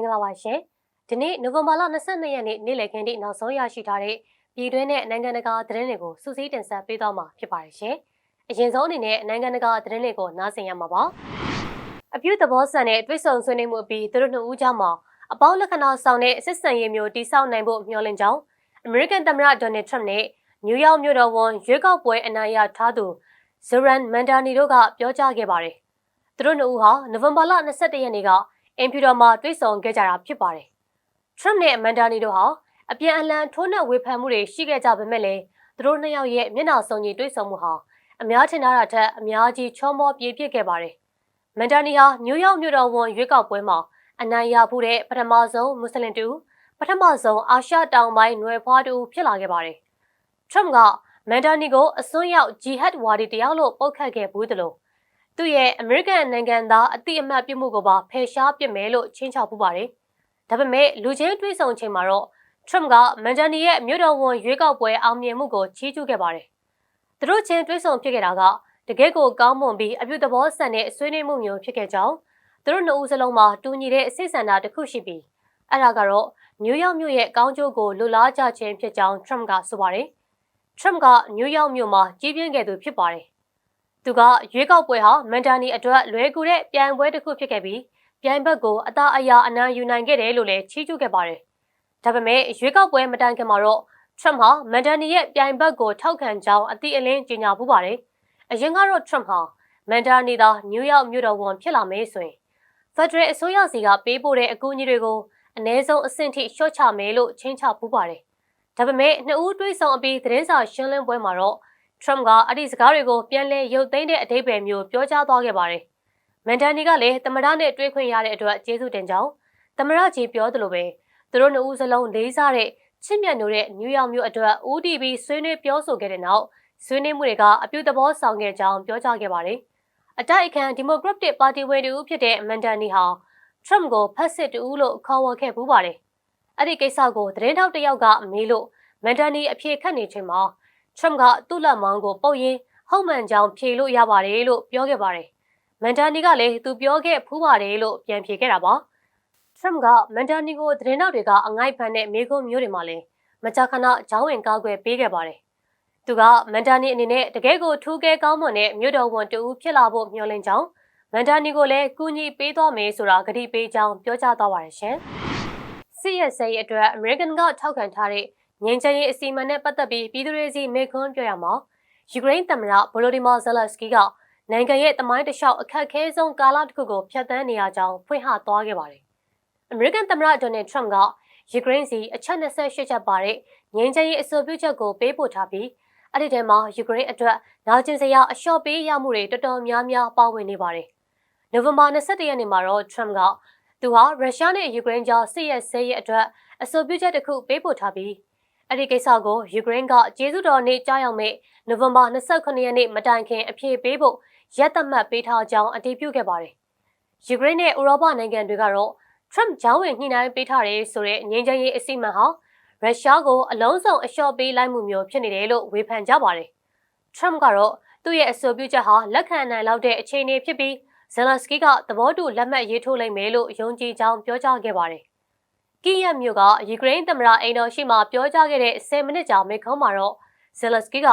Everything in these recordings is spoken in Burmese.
င်္ဂလာပါရှင်ဒီနေ့နိုဝင်ဘာလ22ရက်နေ့နေ့လည်ခင်းထိနောက်ဆုံးရရှိထားတဲ့ပြည်တွင်းနဲ့နိုင်ငံတကာသတင်းတွေကိုစူးစီးတင်ဆက်ပေးသွားမှာဖြစ်ပါတယ်ရှင်အရင်ဆုံးအနေနဲ့နိုင်ငံတကာသတင်းတွေကိုနားဆင်ရမှာပါအပြုသဘောဆန်တဲ့တွစ်ဆုံဆွေးနွေးမှုအပြီးသူတို့နှစ်ဦးကြားမှာအပေါင်းလက္ခဏာဆောင်တဲ့စစ်စံရေးမျိုးတိစောက်နိုင်ဖို့မျှော်လင့်ကြောင်းအမေရိကန်သမ္မတဒေါ်နယ်ထရမ့်နဲ့နယူးယောက်မြို့တော်ဝန်ရွေးကောက်ပွဲအနိုင်ရထားသူဇရန်မန်ဒါနီတို့ကပြောကြားခဲ့ပါတယ်သူတို့နှစ်ဦးဟာနိုဝင်ဘာလ22ရက်နေ့က အင်ဖြူတော်မှာတွေ့ဆုံခဲ့ကြတာဖြစ်ပါတယ်။ Trump နဲ့ Amanda နီတို့ဟာအပြန်အလှန်ထိုးနှက်ဝေဖန်မှုတွေရှိခဲ့ကြပေမဲ့လည်းသူတို့နှစ်ယောက်ရဲ့မျက်နှာစုံညီတွေ့ဆုံမှုဟာအများထင်ထားတာထက်အများကြီးချောမောပြေပြစ်ခဲ့ပါတယ်။မန်ဒါနီဟာနယူးယောက်မြို့တော်ဝန်ရွေးကောက်ပွဲမှာအနိုင်ရမှုတဲ့ပထမဆုံးမွတ်စလင်တူပထမဆုံးအာရှတောင်ပိုင်းနွယ်ဖွားတူဖြစ်လာခဲ့ပါတယ်။ Trump ကမန်ဒါနီကိုအစွန်းရောက်ဂျီဟတ်ဝါဒီတယောက်လို့ပုတ်ခတ်ခဲ့ဘူးသလို သူ့ရဲ့အမေရိကန်နိုင်ငံသားအတိအမှတ်ပြုမှုကိုပါဖယ်ရှားပစ်မယ်လို့ချင်းချောက်ပူပါတယ်။ဒါပေမဲ့လူချင်းတွေးဆုံချိန်မှာတော့ Trump ကမန်ဂျန်နီရဲ့မြို့တော်ဝန်ရွေးကောက်ပွဲအောင်မြင်မှုကိုချီးကျူးခဲ့ပါတယ်။သူတို့ချင်းတွေးဆုံဖြစ်ခဲ့တာကတကယ့်ကိုကောင်းမွန်ပြီးအပြုသဘောဆန်တဲ့ဆွေးနွေးမှုမျိုးဖြစ်ခဲ့ကြောင်းသူတို့နှစ်ဦးစလုံးမှာတူညီတဲ့အစိတ်ဆန္ဒတစ်ခုရှိပြီးအဲ့ဒါကတော့နယူးယောက်မြို့ရဲ့ကောင်းကျိုးကိုလူလားကြခြင်းဖြစ်ကြောင်း Trump ကဆိုပါတယ်။ Trump ကနယူးယောက်မြို့မှာကြီးပြင်းခဲ့သူဖြစ်ပါတယ် သူကရွေးကောက်ပွဲဟာမန်တာနီအတွက်လွဲကူတဲ့ပြိုင်ပွဲတစ်ခုဖြစ်ခဲ့ပြီးပြိုင်ဘက်ကိုအသာအရာအနံယူနိုင်ခဲ့တယ်လို့လည်းချီးကျူးခဲ့ပါတယ်။ဒါပေမဲ့ရွေးကောက်ပွဲမတိုင်ခင်မှာတော့ထရမ့်ဟာမန်တာနီရဲ့ပြိုင်ဘက်ကိုထောက်ခံကြောင်းအတိအလင်းကြေညာပူးပါတယ်။အရင်ကတော့ထရမ့်ဟာမန်တာနီသာနယူးယောက်မြို့တော်ဝန်ဖြစ်လာမယ်ဆိုရင်ဖက်ဒရယ်အစိုးရစီကပေးပို့တဲ့အကူအညီတွေကိုအ ਨੇ ဆုံးအဆင့်ထိလျှော့ချမယ်လို့ချင်းချပူးပါတယ်။ဒါပေမဲ့နှစ်ဦးတွေးဆောင်အပြီးသတင်းစာရှင်းလင်းပွဲမှာတော့ ထရမ့်ကအဲ့ဒီစကားတွေကိုပြန်လည်ရုပ်သိမ်းတဲ့အဓိပ္ပာယ်မျိုးပြောကြားသွားခဲ့ပါတယ်။မန်ဒန်နီကလည်းသမရနဲ့တွေ့ခွင့်ရတဲ့အတွက်ကျေးဇူးတင်ကြောင်းသမရကြီးပြောသလိုပဲသူတို့နှစ်ဦးစလုံးလေးစားတဲ့ချစ်မြတ်နိုးတဲ့နယူးယောက်မြို့အတွက် ODB ဆွေးနွေးပြောဆိုခဲ့တဲ့နောက်ဆွေးနွေးမှုတွေကအပြုသဘောဆောင်ခဲ့ကြောင်းပြောကြားခဲ့ပါတယ်။အတိုက်အခံဒီမိုကရက်တစ်ပါတီဝင်တူဖြစ်တဲ့မန်ဒန်နီဟာထရမ့်ကိုဖက်စစ်တူလို့ခေါ်ဝေါ်ခဲ့ပူးပါတယ်။အဲ့ဒီကိစ္စကိုသတင်းထောက်တစ်ယောက်ကမေးလို့မန်ဒန်နီအဖြေခတ်နေချိန်မှာ ထရမ့်ကသူ့လက်မောင်းကိုပုတ်ရင်းဟုတ်မှန်ကြောင်ဖြေလို့ရပါတယ်လို့ပြောခဲ့ပါတယ်။မန်တာနီကလည်းသူပြောခဲ့ဖူးပါတယ်လို့ပြန်ဖြေခဲ့တာပါ။ထရမ့်ကမန်တာနီကိုသတင်းတော်တွေကအငိုက်ဖန်တဲ့မိကုံးမျိုးတွေမှာလည်းမကြာခဏဂျောင်းဝင်ကားကွယ်ပေးခဲ့ပါတယ်။သူကမန်တာနီအနေနဲ့တကယ်ကိုထူးကဲကောင်းမွန်တဲ့မြို့တော်ဝန်တူဖြစ်လာဖို့မျှော်လင့်ကြောင်းမန်တာနီကိုလည်းကူညီပေးသွားမယ်ဆိုတာကတိပေးကြောင်းပြောကြားသွားပါတယ်ရှင်။ CSA အတွက် American ကထောက်ခံထားတဲ့ ငြိမ်းချမ်းရေးအစီအမံနဲ့ပတ်သက်ပြီးပြည်သူတွေစီမေခွန်းပြောရမှာယူကရိန်းသမ္မတဗိုလိုဒီမာဇလက်စကီကနိုင်ငံရဲ့တမိုင်းတစ်လျှောက်အခက်ခဲဆုံးကာလတစ်ခုကိုဖျက်ဆီးနေရကြောင်းဖွင့်ဟသွားခဲ့ပါတယ်။အမေရိကန်သမ္မတဒေါ်နယ်ထရမ့်ကယူကရိန်းစီအချက်28ချက်ပါတဲ့ငြိမ်းချမ်းရေးအဆိုပြုချက်ကိုပေးပို့ထားပြီးအဲ့ဒီထဲမှာယူကရိန်းအတွက်နာကျင်စရာအလျှော့ပေးရမှုတွေတော်တော်များများပါဝင်နေပါတယ်။နိုဝင်ဘာ22ရက်နေ့မှာတော့ထရမ့်ကသူဟာရုရှားနဲ့ယူကရိန်းကြားစစ်ရဲဆဲရဲအတွက်အဆိုပြုချက်တစ်ခုပေးပို့ထားပြီး အဲ့ဒီကိစ္စကိုယူကရိန်းကကျေးဇူးတော်နေ့ကြားရောက်မဲ့နိုဝင်ဘာ29ရက်နေ့မတိုင်ခင်အပြေပေးဖို့ရက်သတ်မှတ်ပေးထားကြောင်းအတည်ပြုခဲ့ပါတယ်။ယူကရိန်းနဲ့ဥရောပနိုင်ငံတွေကတော့ Trump ဂျောင်းဝင်ညှိနှိုင်းပေးထားတယ်ဆိုတဲ့ငြိမ်းချမ်းရေးအစီအမံဟာရုရှားကိုအလုံးစုံအလျှော့ပေးလိုက်မှုမျိုးဖြစ်နေတယ်လို့ဝေဖန်ကြပါတယ်။ Trump ကတော့သူ့ရဲ့အဆိုပြုချက်ဟာလက်ခံနိုင်လောက်တဲ့အခြေအနေဖြစ်ပြီးဇယ်လန်စကီကသဘောတူလက်မှတ်ရေးထိုးလိုက်မယ်လို့ယုံကြည်ကြောင်းပြောကြားခဲ့ပါတယ်။ ကီယက်မြို့ကယူကရိန်းသမ္မတအိမ်တော်ရှိမှပြောကြားခဲ့တဲ့10မိနစ်ကြာမိန့်ခွန်းမှာတော့ဇယ်လန်စကီက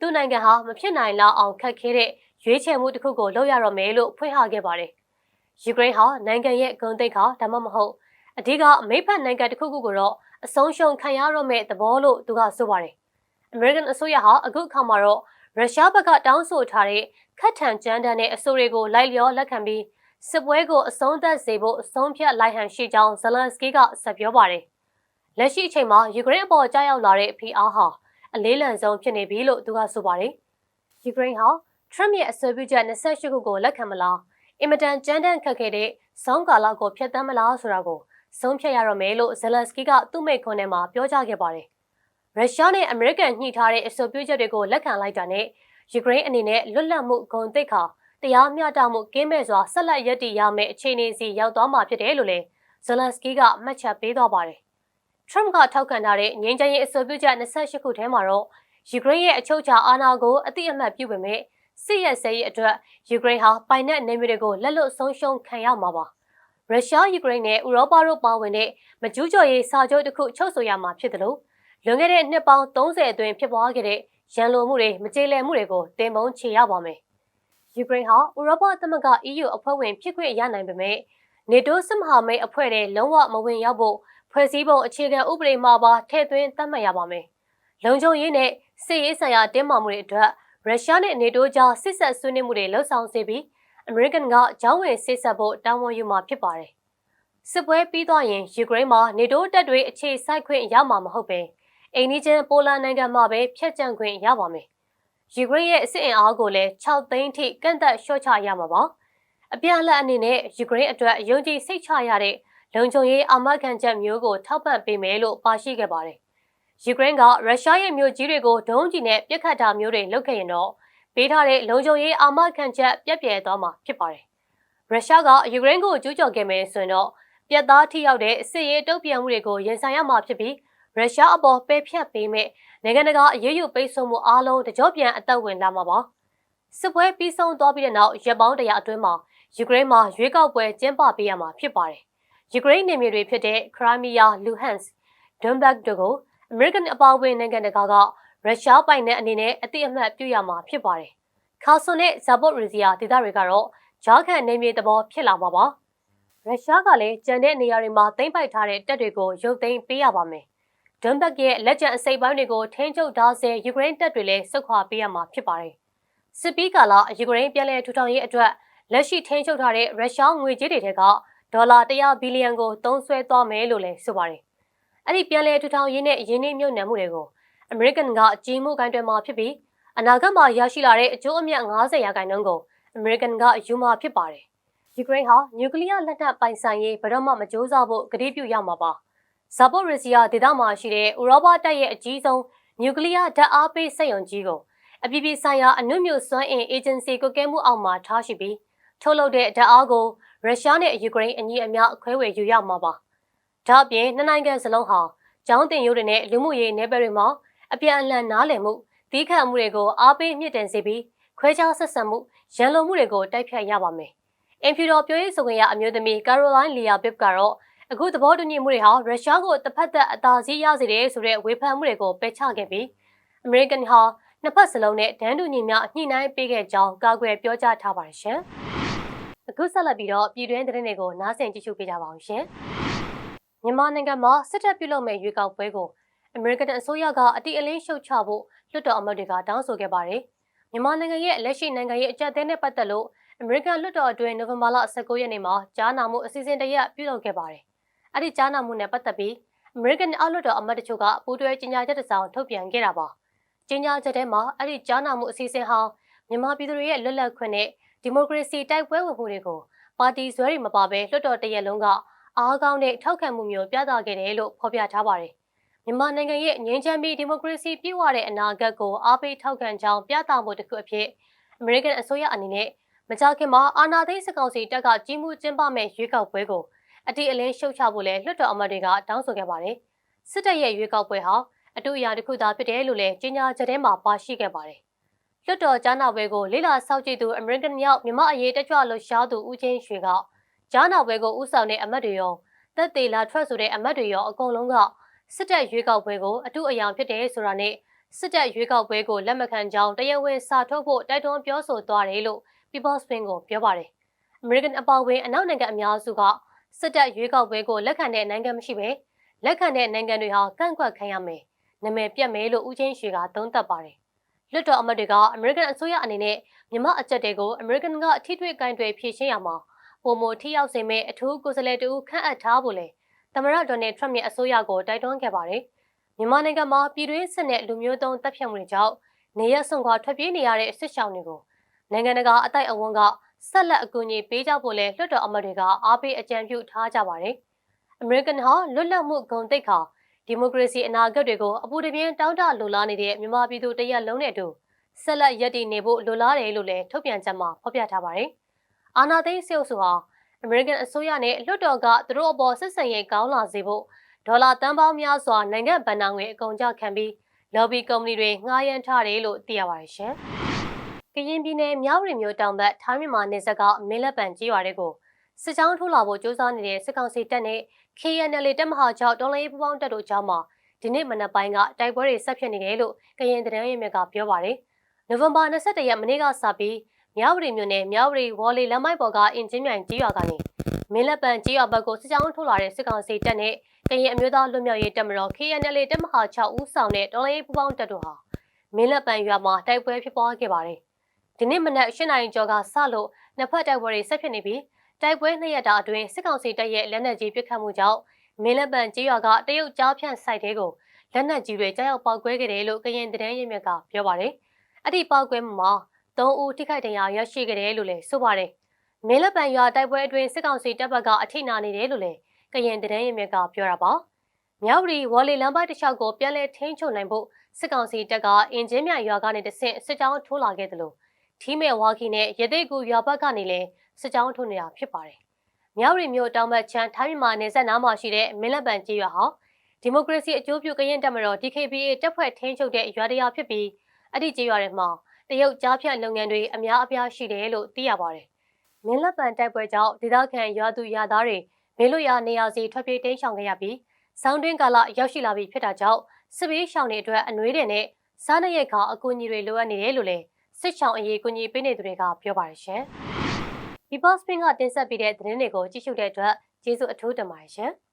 သူ့နိုင်ငံဟာမဖြစ်နိုင်လောက်အောင်ခက်ခဲတဲ့ရွေးချယ်မှုတစ်ခုကိုလုပ်ရတော့မယ်လို့ဖွင့်ဟခဲ့ပါတယ်။ယူကရိန်းဟာနိုင်ငံရဲ့ဂုဏ်သိက္ခာဒါမှမဟုတ်အဓိကမိဖက်နိုင်ငံတစ်ခုခုကိုတော့အဆုံးရှုံးခံရတော့မဲ့သဘောလို့သူကဆိုပါတယ်။ American အစိုးရဟာအခုအခါမှာတော့ရုရှားဘက်ကတောင်းဆိုထားတဲ့ခတ်ထန်ကြမ်းတမ်းတဲ့အဆိုတွေကိုလိုက်လျောလက်ခံပြီး စစ်ပွဲကိုအဆုံးသတ်စေဖို့အဆုံးဖြတ်လိုက်ဟန်ရှိကြောင်းဇလန်စကီကဆက်ပြောပါတယ်။လက်ရှိအချိန်မှာယူကရိန်းအပေါ်ကြားရောက်လာတဲ့ဖိအားဟာအလေးလံဆုံးဖြစ်နေပြီလို့သူကဆိုပါတယ်။ယူကရိန်းဟာထရမ့်ရဲ့အဆိုပြုချက်28ခုကိုလက်ခံမလားအင်မတန်ကြမ်းတမ်းခက်ခဲတဲ့စောင်းကာလကိုဖျက်ဆီးမလားဆိုတာကိုဆုံးဖြတ်ရတော့မယ်လို့ဇလန်စကီကသူ့မိန့်ခွန်းထဲမှာပြောကြားခဲ့ပါတယ်။ရုရှားနဲ့အမေရိကန်ညှိထားတဲ့အဆိုပြုချက်တွေကိုလက်ခံလိုက်တာနဲ့ယူကရိန်းအနေနဲ့လွတ်လပ်မှုဂုဏ်သိက္ခာ တရားမျှတမှုကင်းမဲ့စွာဆက်လက်ရည်တည်ရမယ့်အခြေအနေစီရောက်သွားမှာဖြစ်တယ်လို့လည်းဇလန်စကီကမှတ်ချက်ပေးသွားပါတယ်။ Trump ကထောက်ခံထားတဲ့ငြိမ်းချမ်းရေးအဆိုပြုချက်28ခုထဲမှာတော့ယူကရိန်းရဲ့အချုပ်အခြာအာဏာကိုအတိအမှတ်ပြုပေမဲ့စစ်ရဲစဲရဲ့အတွက်ယူကရိန်းဟာပိုင်နက်နေမျိုးတွေကိုလက်လွတ်ဆုံးရှုံးခံရမှာပါ။ရုရှားယူကရိန်းနဲ့ဥရောပတို့ပါဝင်တဲ့မကျူးကျော်ရေးစာချုပ်တစ်ခုချုပ်ဆိုရမှာဖြစ်တယ်လို့လွန်ခဲ့တဲ့နှစ်ပေါင်း30အတွင်းဖြစ်ပွားခဲ့တဲ့ရန်လိုမှုတွေမကြေလည်မှုတွေကိုတင်ပုံချေရပါမယ်။ ယူကရိန်းဟာဥရောပသမဂ္ဂ EU အဖွဲ့ဝင်ဖြစ်ခွင့်ရနိုင်ပေမဲ့နေတိုးစစ်မဟာမိတ်အဖွဲ့တွေလုံးဝမဝင်ရောက်ဖို့ဖွဲ့စည်းပုံအခြေခံဥပဒေမှာပါထည့်သွင်းသတ်မှတ်ရပါမယ်။လုံခြုံရေးနဲ့စစ်ရေးဆိုင်ရာတင်းမာမှုတွေအတွက်ရုရှားနဲ့နေတိုးကြားစစ်ဆက်ဆွေးနွေးမှုတွေလှုပ်ဆောင်စေပြီးအမေရိကန်ကကြောင်းဝင်စစ်ဆက်ဖို့တာဝန်ယူမှာဖြစ်ပါတယ်။စစ်ပွဲပြီးသွားရင်ယူကရိန်းမှာနေတိုးတပ်တွေအခြေစိုက်ခွင့်ရမှာမဟုတ်ပဲအိန္ဒိချင်းပိုလန်နိုင်ငံမှာပဲဖျက်ချံခွင့်ရပါမယ်။ ယူကရိန်းရဲ့စစ်အင်အားကိုလည်း6သိန်းထိကန့်သက်လျှော့ချရမှာပါ။အပြန်အလှန်အနေနဲ့ယူကရိန်းအတွက်ယုံကြည်စိတ်ချရတဲ့လုံခြုံရေးအာမခံချက်မျိုးကိုထောက်ပံ့ပေးမယ်လို့ပါရှိခဲ့ပါတယ်။ယူကရိန်းကရုရှားရဲ့မြို့ကြီးတွေကိုဒုံးကျည်နဲ့ပစ်ခတ်တာမျိုးတွေလုပ်ခဲ့ရင်တော့ပေးထားတဲ့လုံခြုံရေးအာမခံချက်ပြက်ပြဲသွားမှာဖြစ်ပါတယ်။ရုရှားကယူကရိန်းကိုကျူးကျော်ခဲ့မယ်ဆိုရင်တော့ပြက်သားထိရောက်တဲ့စစ်ရေးတုံ့ပြန်မှုတွေကိုရင်ဆိုင်ရမှာဖြစ်ပြီးရုရှားအပေါ်ပယ်ဖြတ်ပေးမဲ့ နိုင်ငံတကာအရေးယူပိတ်ဆို့မှုအားလုံးတကြောပြန်အသက်ဝင်လာမှာပါ။စစ်ပွဲပြီးဆုံးသွားပြီးတဲ့နောက်ရက်ပေါင်းတရာအတွင်းမှာယူကရိန်းမှာရွေးကောက်ပွဲကျင်းပပေးရမှာဖြစ်ပါတယ်။ယူကရိန်းနေမြေတွေဖြစ်တဲ့ခရိုမီးယား၊လူဟန်စ်၊ဒွန်ဘတ်တို့ကိုအမေရိကန်အပါအဝင်နိုင်ငံတကာကရုရှားပိုင်တဲ့အနေနဲ့အတိအမှတ်ပြုရမှာဖြစ်ပါတယ်။ခါဆွန်နဲ့ဇာဘော့ရီဇီယာဒေသတွေကတော့ဂျားခံနေမြေသဘောဖြစ်လာမှာပါ။ရုရှားကလည်းကြံတဲ့နေရာတွေမှာသိမ်းပိုက်ထားတဲ့တပ်တွေကိုရုပ်သိမ်းပေးရပါမယ်။ ဒွန်ဘတ်ရဲ့လက်ကျန်အစိပ်ပိုင်းတွေကိုထိန်းချုပ်ထားဆဲယူကရိန်းတပ်တွေလည်းစုခွာပေးရမှာဖြစ်ပါတယ်။စစ်ပီးကာလာယူကရိန်းပြည်လဲထူထောင်ရေးအတွက်လက်ရှိထိန်းချုပ်ထားတဲ့ရုရှားငွေကြေးတွေထဲကဒေါ်လာ100ဘီလီယံကိုသုံးစွဲသွားမယ်လို့လည်းဆိုပါတယ်။အဲ့ဒီပြည်လဲထူထောင်ရေးနဲ့ရင်းနှီးမြှုပ်နှံမှုတွေကိုအမေရိကန်ကအကြီးမှုကိုင်းတွယ်မှာဖြစ်ပြီးအနာဂတ်မှာရရှိလာတဲ့အကျိုးအမြတ်90ရာခိုင်နှုန်းကိုအမေရိကန်ကယူမှာဖြစ်ပါတယ်။ယူကရိန်းဟာနျူကလ িয়ার လက်နက်ပိုင်ဆိုင်ရေးဘယ်တော့မှမကြိုးစားဖို့ကတိပြုရမှာပါ။ ဇာပိုရီစီယာဒေသမှာရှိတဲ့ဥရောပတပ်ရဲ့အကြီးဆုံးနျူကလ িয়ার ဓာတ်အားပေးစက်ရုံကြီးကိုအပြည်ပြည်ဆိုင်ရာအနုမြုပ်စွမ်းအင်အေဂျင်စီကိုကဲမှုအောက်မှာထားရှိပြီးထုတ်လုပ်တဲ့ဓာတ်အားကိုရုရှားနဲ့ယူကရိန်းအညီအမျှခွဲဝေယူရမှာပါ။ဒါ့အပြင်နှစ်နိုင်ငံစလုံးဟာကျောင်းတင်ရိုးတွေနဲ့လူမှုရေးနယ်ပယ်တွေမှာအပြန်အလှန်နားလည်မှုတီးခတ်မှုတွေကိုအားပေးမြင့်တင်စေပြီးခွဲခြားဆက်ဆံမှုရန်လိုမှုတွေကိုတိုက်ဖြတ်ရပါမယ်။အင်ဖြူတော်ပြောရေးဆိုခွင့်ရအမျိုးသမီးကာရိုလိုင်းလီယာဘစ်ကတော့ အခုသဘောတူညီမှုတွေဟာရုရှားကိုတစ်ဖက်သက်အသာစီးရစေတယ်ဆိုတဲ့ဝေဖန်မှုတွေကိုပယ်ချခဲ့ပြီးအမေရိကန်ဟာနှစ်ဖက်စလုံးနဲ့ဒန်းတူညီမျှညှိနှိုင်းပေးခဲ့ကြောင်းကာကွယ်ပြောကြားထားပါတယ်ရှင်။အခုဆက်လက်ပြီးတော့ပြည်တွင်းသတင်းတွေကိုနားဆင်ကြည့်ရှုပေးကြပါအောင်ရှင်။မြန်မာနိုင်ငံမှာစစ်တပ်ပြုလုပ်မဲ့ရွေးကောက်ပွဲကိုအမေရိကန်အစိုးရကအတိအလင်းရှုတ်ချဖို့လွှတ်တော်အမတ်တွေကတောင်းဆိုခဲ့ပါတယ်။မြန်မာနိုင်ငံရဲ့လက်ရှိနိုင်ငံရေးအကြက်တဲနဲ့ပတ်သက်လို့အမေရိကန်လွှတ်တော်အတွင်းနိုဝင်ဘာလ19ရက်နေ့မှာကြားနာမှုအစီအစဉ်တရက်ပြုလုပ်ခဲ့ပါတယ်။ အဲ့ဒီကြားနာမှုနဲ့ပတ်သက်ပြီးအမေရိကန်အောက်လွှတ်တော်အမတ်တချို့ကပူးတွဲကြေညာချက်တစ်စောင်ထုတ်ပြန်ခဲ့တာပါ။ကြေညာချက်ထဲမှာအဲ့ဒီကြားနာမှုအစီအစဉ်ဟာမြန်မာပြည်သူတွေရဲ့လွတ်လပ်ခွင့်နဲ့ဒီမိုကရေစီတိုက်ပွဲဝင်မှုတွေကိုပါတီဇွဲတွေမပါဘဲလွှတ်တော်တရက်လုံးကအားကောင်းတဲ့ထောက်ခံမှုမျိုးပြသခဲ့တယ်လို့ဖော်ပြထားပါတယ်မြန်မာနိုင်ငံရဲ့ငြိမ်းချမ်းပြီးဒီမိုကရေစီပြည့်ဝတဲ့အနာဂတ်ကိုအားပေးထောက်ခံကြောင်းပြသမှုတစ်ခုအဖြစ်အမေရိကန်အစိုးရအနေနဲ့မကြာခင်မှာအာဏာသိမ်းစစ်ကောင်စီတပ်ကကြီးမှုကျင်းပမဲ့ရွေးကောက်ပွဲကို အတိအလင်းရှုတ်ချဖို့လဲလွှတ်တော်အမတ်တွေကတောင်းဆိုခဲ့ပါတယ်။စစ်တပ်ရဲ့ရွေးကောက်ပွဲဟာအတူအရာတစ်ခုသာဖြစ်တယ်လို့လည်းကြေညာချက်ထဲမှာပါရှိခဲ့ပါတယ်။လွှတ်တော်ကြားနာပွဲကိုလေးလာစောင့်ကြည့်သူအမေရိကန်ရောက်မြမအရေးတက်ကြွလှုပ်ရှားသူဦးချင်းရွှေကကြားနာပွဲကိုဥဆောင်တဲ့အမတ်တွေရောသက်သေးလာထွက်ဆိုတဲ့အမတ်တွေရောအကုန်လုံးကစစ်တပ်ရွေးကောက်ပွဲကိုအထူးအယောင်ဖြစ်တယ်ဆိုတာနဲ့စစ်တပ်ရွေးကောက်ပွဲကိုလက်မခံကြောင်းတရားဝင်စာထုတ်ဖို့တိုက်တွန်းပြောဆိုသွားတယ်လို့ People's Spin ကိုပြောပါတယ်။ American အပေါ်ဝင်အနောက်နိုင်ငံအများစုက စစ်တပ်ရွေးကောက်ပွဲကိုလက်ခံတဲ့နိုင်ငံမရှိပဲလက်ခံတဲ့နိုင်ငံတွေဟာကန့်ကွက်ခံရမယ်။နာမည်ပြတ်မယ်လို့ဦးချင်းရွှေကသုံးသပ်ပါတယ်။လွတ်တော်အမတ်တွေကအမေရိကန်အစိုးရအနေနဲ့မြန်မာအကြက်တွေကိုအမေရိကန်ကအထီးထွေကင်တွေဖြည့်ရှင်းရမှာပုံမထိရောက်စေမဲ့အထူးကိုယ်စားလှယ်တူခန့်အပ်ထားဖို့လေသမရဒေါ်နယ်ထရမ့်ရဲ့အစိုးရကိုတိုက်တွန်းခဲ့ပါတယ်။မြန်မာနိုင်ငံမှာပြည်တွင်းစစ်နဲ့လူမျိုးတုံးတပ်ဖြတ်မှုတွေကြောင့်နေရဆွန်ခွာထွက်ပြေးနေရတဲ့စစ်ရှောင်တွေကိုနိုင်ငံတကာအတိုက်အဝန်းက ဆက်လက်အကူအညီပေးကြဖို့လဲလွှတ်တော်အမတ်တွေကအားပေးအကြံပြုထားကြပါတယ်။ American ဟာလွတ်လပ်မှုဂုဏ်သိက္ခာဒီမိုကရေစီအနာဂတ်တွေကိုအပူတပြင်းတောင်းတလိုလားနေတဲ့မြန်မာပြည်သူတရက်လုံးနဲ့အတူဆက်လက်ရည်တည်နေဖို့လိုလားတယ်လို့လည်းထုတ်ပြန်ချက်မှာဖော်ပြထားပါတယ်။အာနာသိန်းစေုပ်စုဟာအမေရိကန်အစိုးရနဲ့လွှတ်တော်ကသူတို့အပေါ်စစ်ဆင်ရေးကောင်းလာစေဖို့ဒေါ်လာတန်ပေါင်းများစွာနိုင်ငံဗဏ္ဍာငွေအကုန်ကြခံပြီး lobby ကုမ္ပဏီတွေငှားရမ်းထားတယ်လို့သိရပါတယ်ရှင်။ ကရင်ပြည်နယ်မြောက်ရီမြို့တောင်ဘက်ထိုင်းမြန်မာနယ်စပ်ကမင်းလက်ပံကြီးရွာတွေကိုစစ်ကြောင်းထိုးလာဖို့ကြိုးစားနေတဲ့စစ်ကောင်စီတပ်နဲ့ KNL တပ်မဟာ6တော်လိုင်းပူပေါင်းတပ်တို့ကြားမှာဒီနေ့မနက်ပိုင်းကတိုက်ပွဲတွေဆက်ဖြစ်နေတယ်လို့ကရင်သတင်းရင်းမြစ်ကပြောပါတယ်။နိုဝင်ဘာ22ရက်မနေ့ကစပြီးမြဝတီမြို့နယ်မြဝတီဝေါ်လီလမ်းမိုက်ပေါ်ကအင်ဂျင်မြိုင်ကြီးရွာကနေမင်းလက်ပံကြီးရွာဘက်ကိုစစ်ကြောင်းထိုးလာတဲ့စစ်ကောင်စီတပ်နဲ့ကရင်အမျိုးသားလွတ်မြောက်ရေးတပ်မတော် KNL တပ်မဟာ6ဦးဆောင်တဲ့တော်လိုင်းပူပေါင်းတပ်တို့ဟာမင်းလက်ပံရွာမှာတိုက်ပွဲဖြစ်ပွားခဲ့ပါတယ်။ ဒီနေ့မနက်၈နာရီကျော်ကစလို့နှစ်ဖက်တိုက်ပွဲတွေဆက်ဖြစ်နေပြီးတိုက်ပွဲနှစ်ရက်တာအတွင်းစစ်ကောင်စီတပ်ရဲ့လက်နက်ကြီးပစ်ခတ်မှုကြောင့်မင်းလက်ပံကြီးရွာကတရုတ်ကြားဖြန့်စိုက်တဲ့ကိုလက်နက်ကြီးတွေကြားရောက်ပေါက်ကွဲခဲ့တယ်လို့ကရင်သတင်းရင်းမြစ်ကပြောပါတယ်။အဲ့ဒီပေါက်ကွဲမှုမှာ၃ဦးထိခိုက်ဒဏ်ရာရရှိခဲ့တယ်လို့လည်းဆိုပါတယ်။မင်းလက်ပံရွာတိုက်ပွဲအတွင်းစစ်ကောင်စီတပ်ဘက်ကအထိနာနေတယ်လို့လည်းကရင်သတင်းရင်းမြစ်ကပြောတာပါ။မြောက်ရီဝေါ်လီလမ်းပိုင်းတစ်လျှောက်ကိုပြန်လည်ထိန်းချုပ်နိုင်ဖို့စစ်ကောင်စီတပ်ကအင်ဂျင်မြန်ရွာကနေတဆင့်စစ်ကြောင်းထိုးလာခဲ့တယ်လို့ ထီးမဲ့ဝါခီနဲ့ရသေးကူရွာဘက်ကနေလည်းစစ်ကြောင်းထိုးနေတာဖြစ်ပါတယ်။မြောက်ရီမြို့တောင်ဘက်ချမ်းထိုင်းမြန်မာနယ်စပ်နားမှာရှိတဲ့မင်းလက်ပံကြီးရွာဟာဒီမိုကရေစီအကျိုးပြုကရင်တပ်မတော် DKBA တပ်ဖွဲ့ထိန်းချုပ်တဲ့ရွာတရားဖြစ်ပြီးအဲ့ဒီကြီးရွာတွေမှာတရုတ်ကြားဖြတ်လုပ်ငန်းတွေအများအပြားရှိတယ်လို့သိရပါတယ်။မင်းလက်ပံတိုက်ပွဲကြောင့်ဒေသခံရွာသူရွာသားတွေမေလို့ရနေရာစီထွက်ပြေးတိမ်းရှောင်ခဲ့ရပြီးဆောင်းတွင်းကာလရောက်ရှိလာပြီဖြစ်တာကြောင့်စစ်ဘေးရှောင်တွေအတွက်အနှွေးတွေနဲ့စားနပ်ရိက္ခာအကူအညီတွေလိုအပ်နေတယ်လို့လည်း စစ်ချောင်အရေးကူညီပေးနေသူတွေကပြောပါတယ်ရှင်။ People Spin ကတင်ဆက်ပေးတဲ့သတင်းတွေကိုကြည့်ရှုတဲ့အတွက်ကျေးဇူးအထူးတင်ပါတယ်ရှင်။